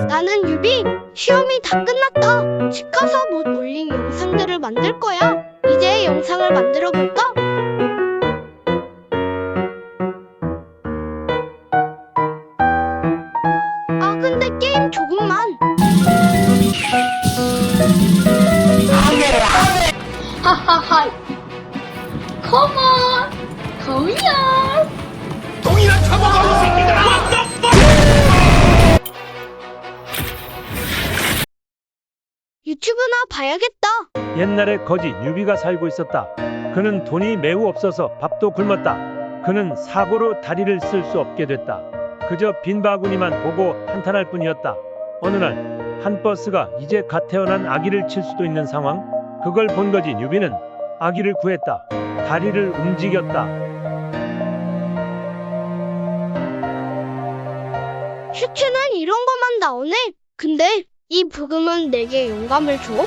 나는 유비. 시험이 다 끝났다. 집 가서 못 올린 영상들을 만들 거야. 이제 영상을 만들어 볼까? 아, 근데 게임 조금만. 하하하. On. 동 유튜브나 봐야겠다. 옛날에 거지 유비가 살고 있었다. 그는 돈이 매우 없어서 밥도 굶었다. 그는 사고로 다리를 쓸 수 없게 됐다. 그저 빈 바구니만 보고 한탄할 뿐이었다. 어느 날 한 버스가 이제 갓 태어난 아기를 칠 수도 있는 상황. 그걸 본 거지 유비는 아기를 구했다. 다리를 움직였다. 슈츠는 이런 것만 나오네. 근데 이 부금은 내게 영감을 줘.